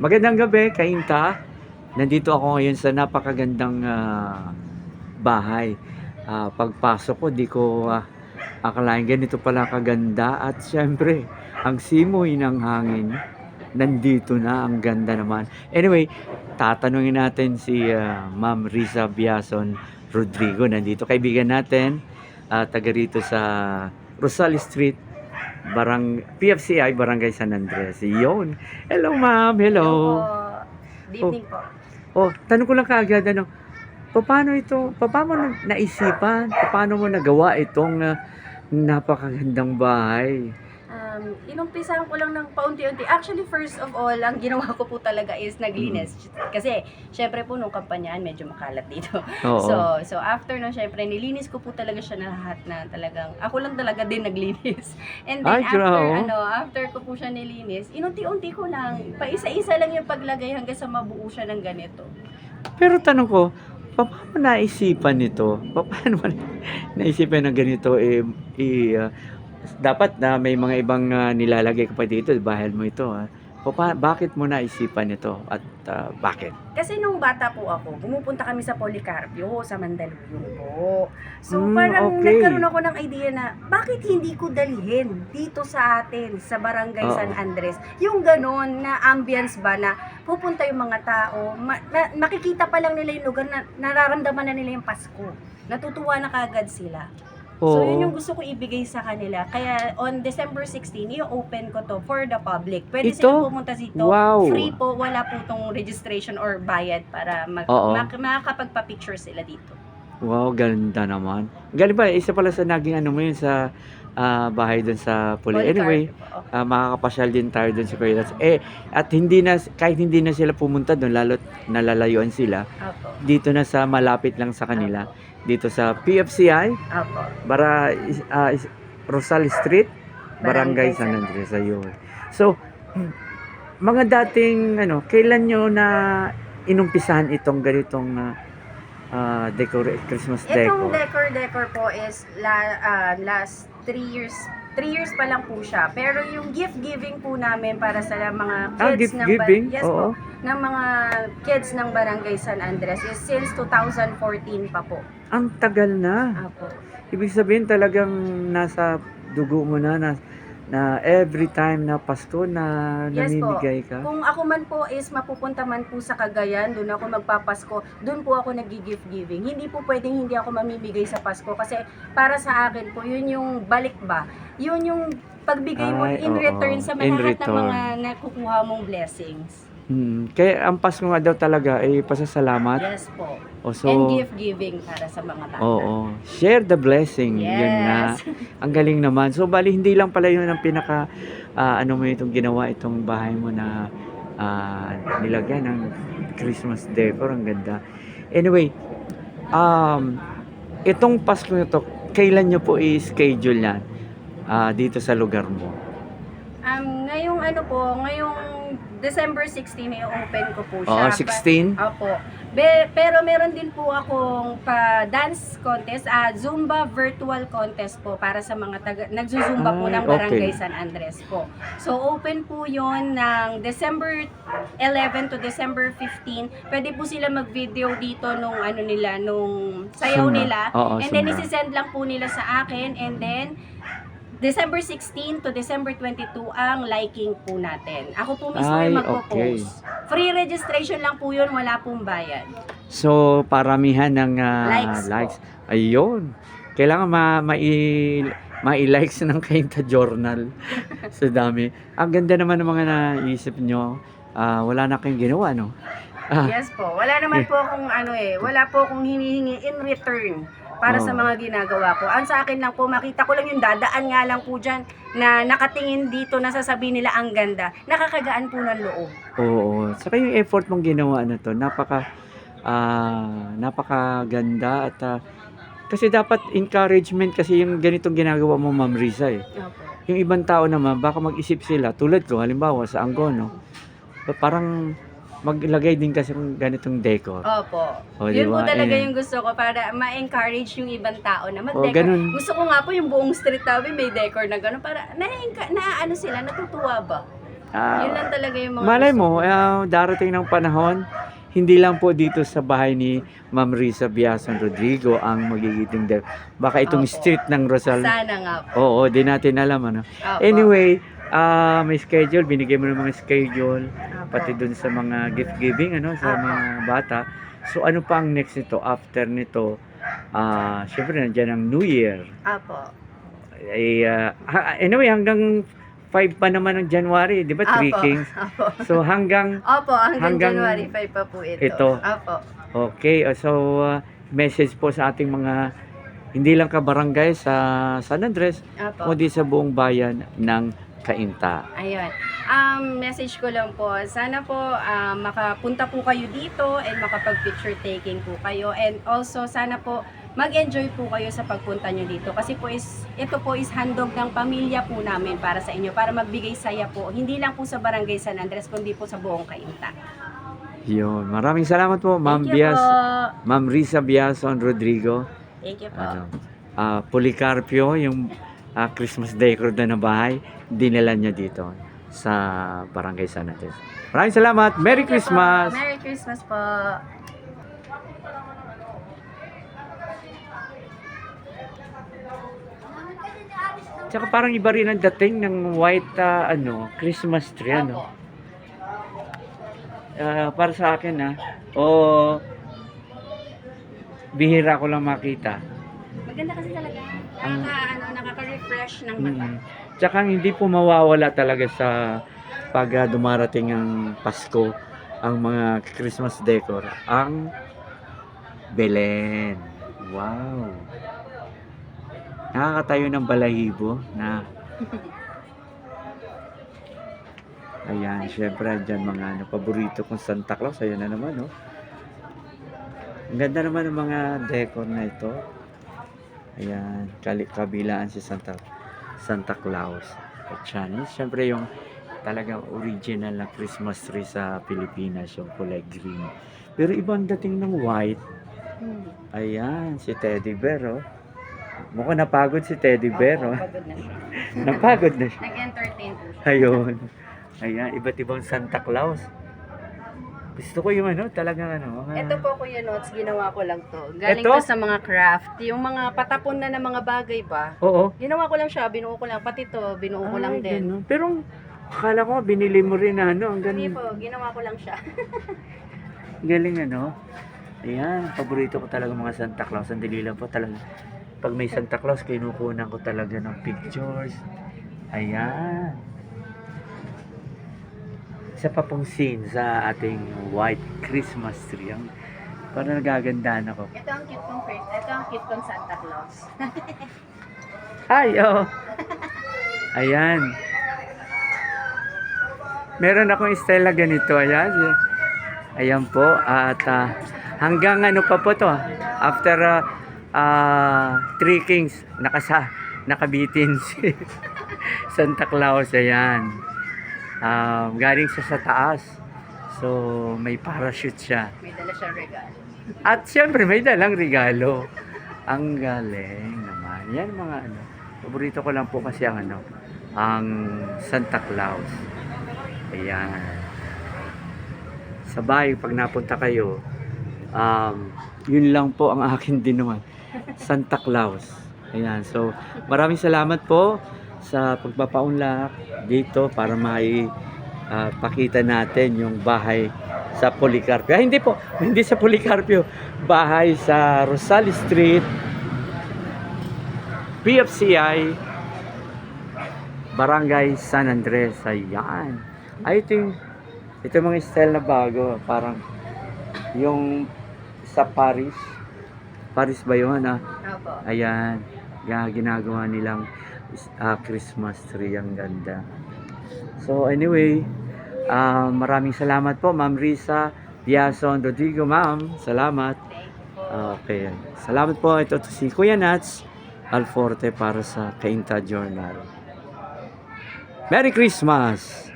Magandang gabi, Kainta. Nandito ako ngayon sa napakagandang ah, bahay. Ah, pagpasok ko, di ko ah, akalain ganito pala kaganda. At syempre, ang simoy ng hangin, nandito na. Ang ganda naman. Anyway, tatanungin natin si ah, Ma'am Risa Biason Rodrigo. Nandito, kaibigan natin. ah, taga rito sa Rosal Street, Barang PFCI Barangay San Andres. Yun. Hello, ma'am. Hello. po. Good evening po. Oh, tanong ko lang kaagad ano. Paano ito? Paano mo na- naisipan? Paano mo nagawa itong ah, napakagandang bahay? Um, inumpisahan ko lang ng paunti-unti. Actually, first of all, ang ginawa ko po talaga is naglinis. Kasi, syempre po, nung kampanyaan, medyo makalat dito. Oo. So, so after na, syempre, nilinis ko po talaga siya na lahat na talagang, ako lang talaga din naglinis. And then, Ay, after, grabe. ano, after ko po siya nilinis, inunti-unti ko lang, pa isa-isa lang yung paglagay hanggang sa mabuo siya ng ganito. Pero tanong ko, paano naisipan ito? Paano naisipan na ganito? Eh, eh, ah, dapat na may mga ibang ah, nilalagay ka pa dito, bahay mo ito. ah. Papa, bakit mo naisipan ito? At ah, bakit? Kasi nung bata po ako, pumupunta kami sa Policarpio, sa Mandaluyong po. So Mm, parang okay. nagkaroon ako ng idea na, bakit hindi ko dalhin dito sa atin, sa Barangay Oo. San Andres? Yung ganon na ambience ba na pupunta yung mga tao, ma- ma- makikita pa lang nila yung lugar na nararamdaman na nila yung Pasko. Natutuwa na kagad sila. So, yun yung gusto ko ibigay sa kanila. Kaya, on December 16, i-open ko to for the public. Pwede Ito? silang pumunta dito. Wow. Free po, wala po tong registration or bayad para mag, Oo. mak- makakapagpa-picture sila dito. Wow, ganda naman. Galing ba, isa pala sa naging ano mo yun sa ah, bahay doon sa Puli. Anyway, po. ah, makakapasyal din tayo doon sa Kuya Lats. Eh, at hindi na, kahit hindi na sila pumunta doon, lalo't nalalayuan sila, Apo. dito na sa malapit lang sa kanila, dito sa PFCI, Apo. Bara, is- Rosal Street, Barangay Barangay San Andres, ayun. So, mga dating, ano, kailan nyo na inumpisahan itong ganitong ah, ah, decor, Christmas Itong decor? decor-decor po is la, ah, last 3 years 3 years pa lang po siya. Pero yung gift giving po namin para sa mga kids Ah, gift ng giving? yes Oo. po, ng mga kids ng Barangay San Andres is since 2014 pa po. Ang tagal na. Apo. Ibig sabihin talagang nasa dugo mo na, na, na every time na Pasko na Yes po. namimigay ka. Kung ako man po is mapupunta man po sa Cagayan, doon ako magpapasko, doon po ako nag-gift giving. Hindi po pwedeng hindi ako mamimigay sa Pasko kasi para sa akin po, yun yung balik ba? Yun yung pagbigay mo Ay, in oo. return sa mga lahat ng mga nakukuha mong blessings. Hmm. Kaya ang Pasko nga daw talaga ay pasasalamat. Yes po. O so, And gift giving para sa mga bata. Oo. Share the blessing. Yes. Yun na. Ang galing naman. So, bali, hindi lang pala yun ang pinaka, ah, ano mo itong ginawa, itong bahay mo na ah, nilagyan ng Christmas decor. Ang ganda. Anyway, um, itong Pasko na to, kailan nyo po i-schedule yan ah, dito sa lugar mo? Um, ngayong ano po, ngayong December 16, may open ko po Oo, siya. 16? Opo. Be, pero meron din po akong pa dance contest, ah Zumba virtual contest po para sa mga taga, nagzuzumba po Ay, ng Barangay okay. San Andres po. So open po 'yon ng December 11 to December 15. Pwede po sila mag-video dito nung ano nila nung sayaw Zumba. nila. Oo, and then Zumba. isi-send lang po nila sa akin and then December 16 to December 22 ang liking po natin. Ako po mismo Ay, yung okay. magpo-post. Free registration lang po yun, wala pong bayad. So, paramihan ng ah, Likes po. likes. Ayun. Kailangan ma mai mai-likes ng Kainta Journal. sa dami. Ang ganda naman ng mga naisip nyo. Ah, wala na kayong ginawa, no? Ah, Yes po. Wala naman po akong ano eh, wala po akong hinihingi in return para sa Oh. mga ginagawa ko. Ang sa akin lang po, makita ko lang yung dadaan nga lang po dyan na nakatingin dito na sasabihin nila ang ganda. Nakakagaan po ng loob. oo. Saka yung effort mong ginawa na to, napaka ah, napakaganda at ah, kasi dapat encouragement kasi yung ganitong ginagawa mo, Ma'am Risa eh. Opo. Yung ibang tao naman, baka mag-isip sila, tulad ko, halimbawa sa Angono, parang maglagay din kasi ng ganitong decor. Opo. O, Yun po talaga yung gusto ko para ma-encourage yung ibang tao na O, mag-decor. ganun. Gusto ko nga po yung buong street namin may decor na gano'n para na, na ano sila, natutuwa ba? Ah, Yun lang talaga yung mga Malay gusto mo, ah, darating ng panahon, hindi lang po dito sa bahay ni Ma'am Risa Biason Rodrigo ang magigiting de. Baka itong Opo. street ng Rosal. Sana nga po. Oo, di natin alam ano. Opo. Anyway, ah, may schedule, binigay mo ng mga schedule. Pati dun sa mga gift giving ano sa Opo. mga bata. So ano pa ang next nito after nito? Ah, syempre nandiyan ang New Year. Apo. Ay, ah, ha- anyway, hanggang 5 pa naman ng January, di ba? Three Apo. Kings. Apo. So hanggang Opo, hanggang, Hanggang January 5 pa po ito. ito. Apo. Okay, uh, so uh, message po sa ating mga hindi lang kabarangay sa San Andres, Apo. kundi sa buong bayan ng Kainta. Ayun. Um, message ko lang po, sana po ah, makapunta po kayo dito and makapag-picture taking po kayo. And also, sana po mag-enjoy po kayo sa pagpunta nyo dito. Kasi po is, ito po is handog ng pamilya po namin para sa inyo, para magbigay saya po. Hindi lang po sa Barangay San Andres, kundi po sa buong Kainta. Yun. Maraming salamat po, Ma'am Thank you Bias, po. Ma'am Risa Biason Rodrigo. Thank you po. Ano, ah, Policarpio, yung ah, Christmas decor na na bahay, dinala niya dito sa Barangay San Andres. Maraming salamat. Merry Thank po. Christmas. Merry Christmas po. Tsaka parang iba rin ang dating ng white ah, ano, Christmas tree ano. Ah, para sa akin ah, o bihira ko lang makita. Maganda kasi talaga. Nakaka, ano, nakaka-refresh ng mata. Mm. Tsaka hindi po mawawala talaga sa pag ah, dumarating ang Pasko ang mga Christmas decor. Ang Belen. Wow. Nakakatayo ng balahibo na Ayan, syempre andyan mga ano, paborito kong Santa Claus. Ayan na naman, no? Ang ganda naman ng mga decor na ito. Ayan, kabilaan si Santa Santa Claus. At yan, syempre yung talagang original na Christmas tree sa Pilipinas, yung kulay green. Pero ibang dating ng white. Hmm. Ayan, si Teddy Bear, oh. Mukhang napagod si Teddy Bear, oh. Pagod na siya. Napagod na siya. Nag-entertain po siya. Ayun. Ayan, iba't ibang Santa Claus. Gusto ko yung ano, talagang ano. mga- Ito po Kuya Notes, ginawa ko lang to. Galing Ito? to sa mga craft. Yung mga patapon na ng mga bagay ba? Oo. Ginawa ko lang siya, binuo ko lang. Pati to, binuo ko lang Ay, din. ganun. Pero akala ko binili mo rin na ano, ang Hindi po, ginawa ko lang siya. galing ano. Ayan, paborito ko talaga mga Santa Claus. Ang dali lang po talaga. Pag may Santa Claus, kinukunan ko talaga ng pictures. Ayan. Isa pa pong scene sa ating white Christmas tree. Ang, parang nagagandaan ako. Ito ang cute kong first. Ito ang cute kong Santa Claus. Ay, oh. Ayan. Meron akong style na ganito. Ayan. Ayan po. At ah, hanggang ano pa po to. ah, After ah, ah, Three Kings, nakasa, nakabitin si Santa Claus. Ayan. Um, galing siya sa taas. So, may parachute siya. May dala siyang regalo. At syempre may dalang regalo. Ang galing naman. Yan mga ano. Paborito ko lang po kasi ang ano, ang Santa Claus. Ayan. Sa bahay, pag napunta kayo, um, yun lang po ang akin din naman. Santa Claus. Ayan. So, maraming salamat po sa pagpapaunlak dito para mai ah, pakita natin yung bahay sa Policarpio. Ah, hindi po, hindi sa Policarpio. Bahay sa Rosales Street, PFCI, Barangay San Andres. Ayan. Ay, ito yung, ito yung mga style na bago. Parang yung sa Paris. Paris ba yun? Ah? Ayan. Ginagawa nilang ah, Christmas tree. Ang ganda. So anyway, ah, maraming salamat po Ma'am Risa Diazon Rodrigo. Ma'am, salamat. Okay. Salamat po. Ito to si Kuya Nats Alforte para sa Kainta Journal. Merry Christmas!